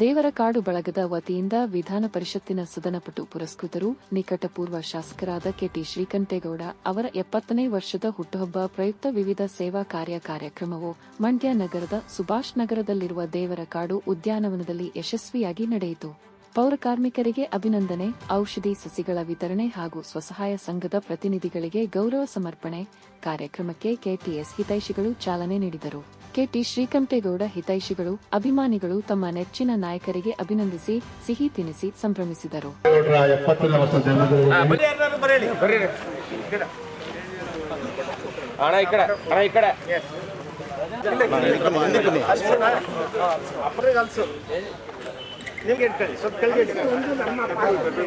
ದೇವರ ಕಾಡು ಬಳಗದ ವತಿಯಿಂದ ವಿಧಾನ ಪರಿಷತ್ತಿನ ಸದನಪಟು ಪುರಸ್ಕೃತರು, ನಿಕಟಪೂರ್ವ ಶಾಸಕರಾದ ಕೆಟಿ ಶ್ರೀಕಂಠೇಗೌಡ ಅವರ ಎಪ್ಪತ್ತನೇ ವರ್ಷದ ಹುಟ್ಟುಹಬ್ಬ ಪ್ರಯುಕ್ತ ವಿವಿಧ ಸೇವಾ ಕಾರ್ಯ ಕಾರ್ಯಕ್ರಮವು ಮಂಡ್ಯ ನಗರದ ಸುಭಾಷ್ ನಗರದಲ್ಲಿರುವ ದೇವರ ಕಾಡು ಉದ್ಯಾನವನದಲ್ಲಿ ಯಶಸ್ವಿಯಾಗಿ ನಡೆಯಿತು. ಪೌರ ಕಾರ್ಮಿಕರಿಗೆ ಅಭಿನಂದನೆ, ಔಷಧಿ ಸಸಿಗಳ ವಿತರಣೆ ಹಾಗೂ ಸ್ವಸಹಾಯ ಸಂಘದ ಪ್ರತಿನಿಧಿಗಳಿಗೆ ಗೌರವ ಸಮರ್ಪಣೆ ಕಾರ್ಯಕ್ರಮಕ್ಕೆ ಕೆಟಿಎಸ್ ಹಿತೈಷಿಗಳು ಚಾಲನೆ ನೀಡಿದರು. ಕೆಟಿ ಶ್ರೀಕಂಠೇಗೌಡ ಹಿತೈಷಿಗಳು ಅಭಿಮಾನಿಗಳು ತಮ್ಮ ನೆಚ್ಚಿನ ನಾಯಕರಿಗೆ ಅಭಿನಂದಿಸಿ ಸಿಹಿ ತಿನಿಸಿ ಸಂಭ್ರಮಿಸಿದರು ಗೌಡ್ರ ಎಪ್ಪತ್ತನೇ ವರ್ಷ ಜನ್ಮದಿನ ಬರ್ರಿ ಅಣ್ಣ ಈ ಕಡೆ ಅಣ್ಣ ಈ ಕಡೆ ನಿಮ್ಗೆ ಇಟ್ಕೊಳ್ಳಿ ಸ್ವಲ್ಪ ಕೆಳಗೆ ಇಟ್ಕೊಳ್ಳಿ.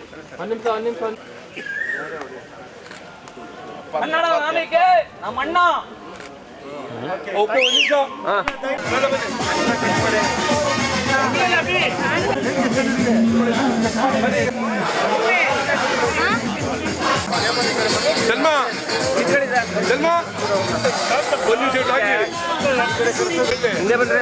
ಕನ್ನಡ ನಾಲಿಗೆ ನಮ್ಮಣ್ಣ ಹಾ. ಸಲ್ಮಾ ಸಲ್ಮಾ. ಒಂದು ನಿಮಿಷ ಹಿಂದೆ ಬಂದ್ರೆ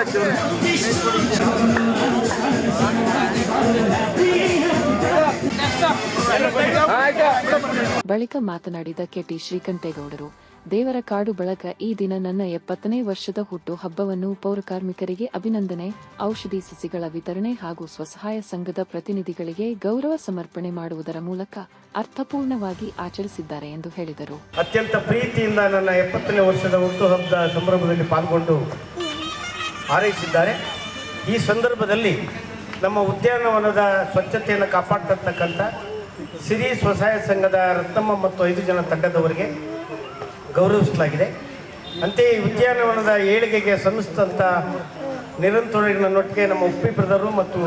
ಬಳಿಕ ಮಾತನಾಡಿದ ಕೆಟಿ ಶ್ರೀಕಂಠೇಗೌಡರು, ದೇವರ ಕಾಡು ಬಳಕ ಈ ದಿನ ನನ್ನ ಎಪ್ಪತ್ತನೇ ವರ್ಷದ ಹುಟ್ಟು ಹಬ್ಬವನ್ನು ಪೌರ ಕಾರ್ಮಿಕರಿಗೆ ಅಭಿನಂದನೆ, ಔಷಧಿ ಸಸಿಗಳ ವಿತರಣೆ ಹಾಗೂ ಸ್ವಸಹಾಯ ಸಂಘದ ಪ್ರತಿನಿಧಿಗಳಿಗೆ ಗೌರವ ಸಮರ್ಪಣೆ ಮಾಡುವುದರ ಮೂಲಕ ಅರ್ಥಪೂರ್ಣವಾಗಿ ಆಚರಿಸಿದ್ದಾರೆ ಎಂದು ಹೇಳಿದರು. ಅತ್ಯಂತ ಪ್ರೀತಿಯಿಂದ ನನ್ನ ಎಪ್ಪತ್ತನೇ ವರ್ಷದ ಹುಟ್ಟು ಹಬ್ಬದ ಸಂಭ್ರಮದಲ್ಲಿ ಪಾಲ್ಗೊಂಡು ಹಾರೈಸಿದ್ದಾರೆ. ಈ ಸಂದರ್ಭದಲ್ಲಿ ನಮ್ಮ ಉದ್ಯಾನವನದ ಸ್ವಚ್ಛತೆಯನ್ನು ಕಾಪಾಡ್ತಿರ್ತಕ್ಕಂಥ ಸಿರಿ ಸ್ವಸಹಾಯ ಸಂಘದ ರತ್ನಮ್ಮ ಮತ್ತು ಐದು ಜನ ತಂಡದವರಿಗೆ ಗೌರವಿಸಲಾಗಿದೆ. ಅಂತೆಯೇ ಉದ್ಯಾನವನದ ಏಳಿಗೆಗೆ ಶ್ರಮಿಸಿದಂಥ ನಿರಂತರ ನನ್ನೊಟ್ಟಿಗೆ ನಮ್ಮ ಉಪ್ಪಿ ಬ್ರದರು ಮತ್ತು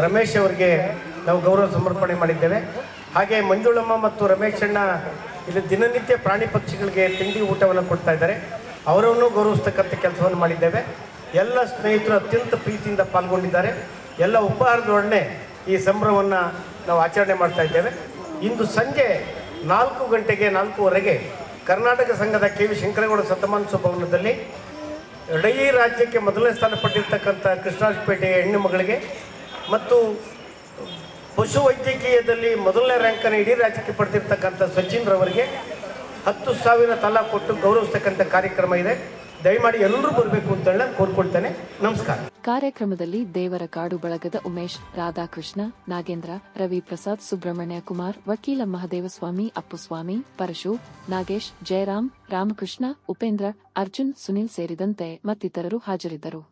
ರಮೇಶ್ ಅವರಿಗೆ ನಾವು ಗೌರವ ಸಮರ್ಪಣೆ ಮಾಡಿದ್ದೇವೆ. ಹಾಗೆ ಮಂಜುಳಮ್ಮ ಮತ್ತು ರಮೇಶ್ ಇಲ್ಲಿ ದಿನನಿತ್ಯ ಪ್ರಾಣಿ ಪಕ್ಷಿಗಳಿಗೆ ತಿಂಡಿ ಊಟವನ್ನು ಕೊಡ್ತಾ ಇದ್ದಾರೆ. ಅವರನ್ನು ಗೌರವಿಸ್ತಕ್ಕಂಥ ಕೆಲಸವನ್ನು ಮಾಡಿದ್ದೇವೆ. ಎಲ್ಲ ಸ್ನೇಹಿತರು ಅತ್ಯಂತ ಪ್ರೀತಿಯಿಂದ ಪಾಲ್ಗೊಂಡಿದ್ದಾರೆ. ಎಲ್ಲ ಉಪಹಾರದೊಡನೆ ಈ ಸಂಭ್ರಮವನ್ನು ನಾವು ಆಚರಣೆ ಮಾಡ್ತಾ ಇದ್ದೇವೆ. ಇಂದು ಸಂಜೆ ನಾಲ್ಕು ಗಂಟೆಗೆ ನಾಲ್ಕೂವರೆಗೆ ಕರ್ನಾಟಕ ಸಂಘದ ಕೆ ವಿ ಶಂಕರಗೌಡ ಶತಮಾನೋತ್ಸವ ಭವನದಲ್ಲಿ ಇಡೀ ರಾಜ್ಯಕ್ಕೆ ಮೊದಲನೇ ಸ್ಥಾನ ಪಟ್ಟಿರ್ತಕ್ಕಂಥ ಕೃಷ್ಣರಾಜಪೇಟೆಯ ಹೆಣ್ಣು ಮಗಳಿಗೆ ಮತ್ತು ಪಶು ವೈದ್ಯಕೀಯದಲ್ಲಿ ಮೊದಲನೇ ರ್ಯಾಂಕನ್ನು ಇಡೀ ರಾಜ್ಯಕ್ಕೆ ಪಡೆದಿರ್ತಕ್ಕಂಥ ಸಚಿನ್ ರವರಿಗೆ ಹತ್ತು ಸಾವಿರ ತಲಾ ಕೊಟ್ಟು ಗೌರವಿಸ್ತಕ್ಕಂಥ ಕಾರ್ಯಕ್ರಮ ಇದೆ. ದಯಮಾಡಿ ಎಲ್ಲರೂ ಬರಬೇಕು ಅಂತ ಹೇಳಿ ನಾನು ಕೋರ್ಕೊಳ್ತೇನೆ. ನಮಸ್ಕಾರ. ಕಾರ್ಯಕ್ರಮದಲ್ಲಿ ದೇವರ ಕಾಡು ಬಳಗದ ಉಮೇಶ್, ರಾಧಾಕೃಷ್ಣ, ನಾಗೇಂದ್ರ, ರವಿ ಪ್ರಸಾದ್, ಸುಬ್ರಹ್ಮಣ್ಯ ಕುಮಾರ್, ವಕೀಲ ಮಹದೇವಸ್ವಾಮಿ ಅಪ್ಪುಸ್ವಾಮಿ ಪರಶು, ನಾಗೇಶ್, ಜಯರಾಮ್, ರಾಮಕೃಷ್ಣ, ಉಪೇಂದ್ರ, ಅರ್ಜುನ್, ಸುನಿಲ್ ಸೇರಿದಂತೆ ಮತ್ತಿತರರು ಹಾಜರಿದ್ದರು.